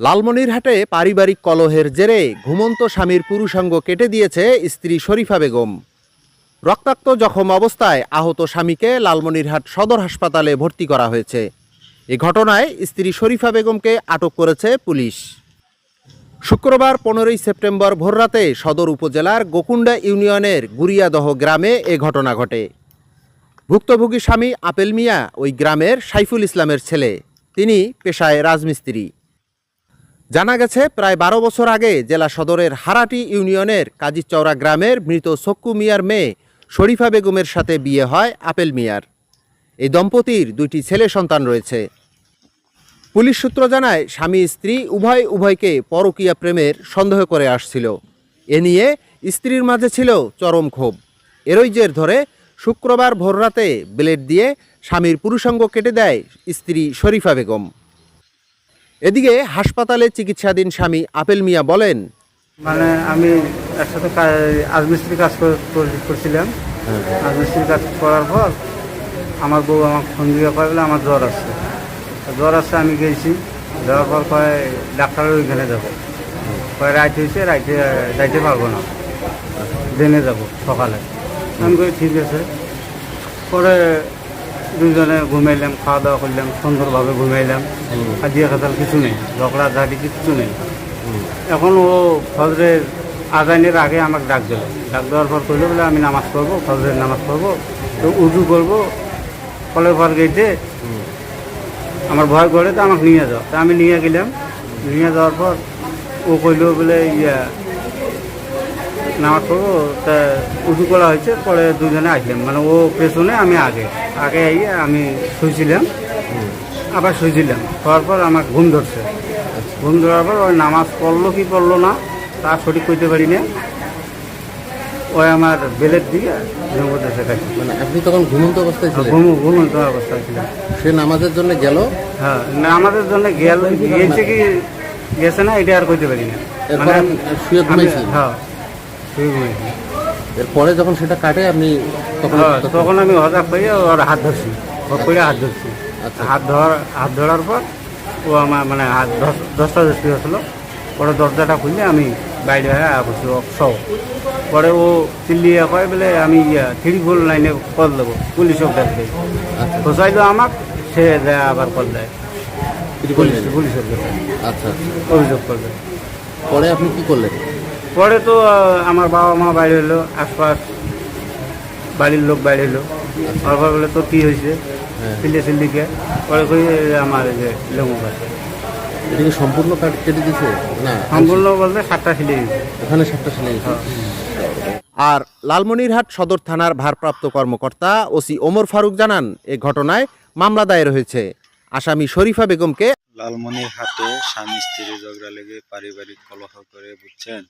লালমনিরহাটে পারিবারিক কলহের জেরে ঘুমন্ত স্বামীর পুরুষাঙ্গ কেটে দিয়েছে স্ত্রী শরীফা বেগম। রক্তাক্ত জখম অবস্থায় আহত স্বামীকে লালমনিরহাট সদর হাসপাতালে ভর্তি করা হয়েছে। এ ঘটনায় স্ত্রী শরীফা বেগমকে আটক করেছে পুলিশ। শুক্রবার পনেরোই সেপ্টেম্বর ভোররাতে সদর উপজেলার গোকুন্ডা ইউনিয়নের গুরিয়াদহ গ্রামে এ ঘটনা ঘটে। ভুক্তভোগী স্বামী আপেল মিয়া ওই গ্রামের সাইফুল ইসলামের ছেলে। তিনি পেশায় রাজমিস্ত্রি। জানা গেছে, প্রায় বারো বছর আগে জেলা সদরের হারাটি ইউনিয়নের কাজীচৌরা গ্রামের মৃত সক্কু মিয়ার মেয়ে শরীফা বেগমের সাথে বিয়ে হয় আপেল মিয়ার। এই দম্পতির দুইটি ছেলে সন্তান রয়েছে। পুলিশ সূত্র জানায়, স্বামী, স্ত্রী উভয় উভয়কে পরকীয়া প্রেমের সন্দেহ করে আসছিল। এ নিয়ে স্ত্রীর মাঝে ছিল চরম ক্ষোভ। এরই জের ধরে শুক্রবার ভোররাতে ব্লেড দিয়ে স্বামীর পুরুষাঙ্গ কেটে দেয় স্ত্রী শরীফা বেগম। এদিকে হাসপাতালে চিকিৎসাধীন স্বামী আপেল মিয়া বলেন মানে আমি একসাথে রাজমিস্ত্রি কাজ কর- কর- করছিলাম। রাজমিস্ত্রি কাজ করার পর আমার বউ আমাকে ফোন দিয়ে কয় বলে আমার জ্বর আসছে জ্বর আসছে আমি গেছি। যাওয়ার পর কয় ডাক্তারের ওইখানে যাব। কয় রাইট হয়েছে রাইটে যাইতে পারব না। জেনে যাব সকালে। আমি কই ঠিক আছে। পরে দুজনে ঘুমাইলাম খাওয়া দাওয়া করলাম সুন্দরভাবে ঘুমাইলাম। কাজিয়া খাতাল কিছু নেই ঝগড়া ঝাড়ি কিছু নেই। এখন ও ফজরের আজানের আগে আমাকে ডাক দিল। ডাক দেওয়ার পর কইলো বলে আমি নামাজ পড়ব ফজরের নামাজ পড়ব তো উজু করব কলের পর গেটে আমার ভয় করে তো আমাকে নিয়ে যাও। তা আমি নিয়ে গেলাম। নিয়ে যাওয়ার পর ও কইলো বলে ইয়া নামাজ পড়ব তা উজু করা হয়েছে পরে দুজনে আসলাম। মানে ও পেছনে আমি আগে। আগে আইয়ে আমি শুয়েছিলাম আবার শুয়েছিলাম হওয়ার পর আমার ঘুম ধরছে। ঘুম ধরার পর ওই নামাজ পড়ল কি পড়ল না তা সঠিক করতে পারি না। ওই আমার বেলের দিকে জঙ্গতে শেখাচ্ছে মানে আপনি তখন ঘুমন্ত অবস্থায় ঘুম ঘুমন্ত অবস্থা ছিলাম। সে নামাজের জন্য গেল? হ্যাঁ না আমাদের জন্য গেল গিয়েছে কি গেছে না এটা আর করতে পারি না। শুয়ে হ্যাঁ। এরপরে যখন সেটা কাটে আপনি তখন হ্যাঁ, তখন আমি হঠাৎ করে ওর হাত ধরছি। হঠাৎ করে হাত ধরছি। আচ্ছা। হাত ধর হাত ধরার পর ও আমার মানে হাত দশটা দশটি হয়েছিল। পরে দরজাটা খুললে আমি বাইরে হয়ে বসি সব পরে ও চিল্লিয়ে কয় বলে আমি ইয়া থ্রি ফোর লাইনে কল দেবো পুলিশও দেখবে আচ্ছা। ফসাইলো আমাক সে দেয় আবার কল দেয়। পুলিশ পুলিশের আচ্ছা আচ্ছা। অভিযোগ করবে পরে আপনি কি করলেন? পরে তো আমার বাবা মা বাইরে এলো আশপাশ বাড়ির লোক বাইরে এলো তারপর বলে তো কি হয়েছে? হ্যাঁ। চিল্লি পরে কই আমার এই যে লেমু গাছ এটা কি সম্পূর্ণ কাট কেটে দিছে না সম্পূর্ণ বলতে সাতটা গেছে। ওখানে সাতটা সেলাই আর লালমনিরহাট সদর থানার ভারপ্রাপ্ত কর্মকর্তা ওসি ওমর ফারুক জানান এ ঘটনায় মামলা দায়ের হয়েছে। আসামি শরীফা বেগমকে লালমনির হাটে স্বামী স্ত্রী ঝগড়া লেগে পারিবারিক কলহ করে বুঝছেন?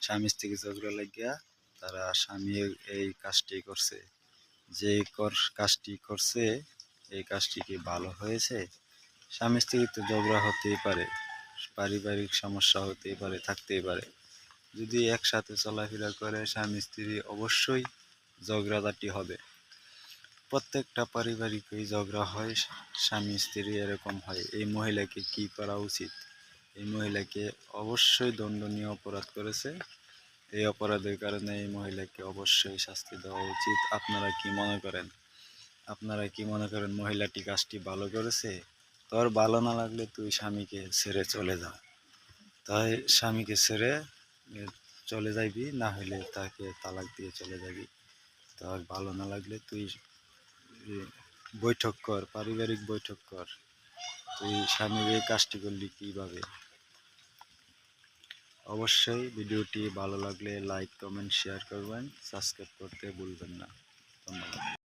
স্বামী স্ত্রী ঝগড়া লাগিয়া তারা স্বামী এই কাজটি করছে। যে কর- কাজটি করছে, এই কাজটি কি ভালো হয়েছে? স্বামী স্ত্রী তো ঝগড়া হতেই পারে, পারিবারিক সমস্যা হতেই পারে, থাকতেই পারে। যদি একসাথে চলাফেরা করে, স্বামী স্ত্রী অবশ্যই ঝগড়াঝাটি হবে। প্রত্যেকটা পারিবারিকই ঝগড়া হয়, স্বামী স্ত্রী এরকম হয়। এই মহিলাকে কি করা উচিত? এই মহিলাকে অবশ্যই দণ্ডনীয় অপরাধ করেছে। এই অপরাধের কারণে এই মহিলাকে অবশ্যই শাস্তি দেওয়া উচিত। আপনারা কি মনে করেন? আপনারা কি মনে করেন মহিলাটি কাজটি ভালো করেছে? তোর ভালো না লাগলে তুই স্বামীকে ছেড়ে চলে যা। তাই স্বামীকে ছেড়ে চলে যাইবি না হলে তাকে তালাক দিয়ে চলে যাবি। তার ভালো না লাগলে তুই বৈঠক কর, পারিবারিক বৈঠক কর। তুই স্বামীর এই কাজটি করলি কীভাবে? অবশ্যই ভিডিওটি ভালো লাগলে লাইক কমেন্ট শেয়ার করবেন। সাবস্ক্রাইব করতে ভুলবেন না। ধন্যবাদ।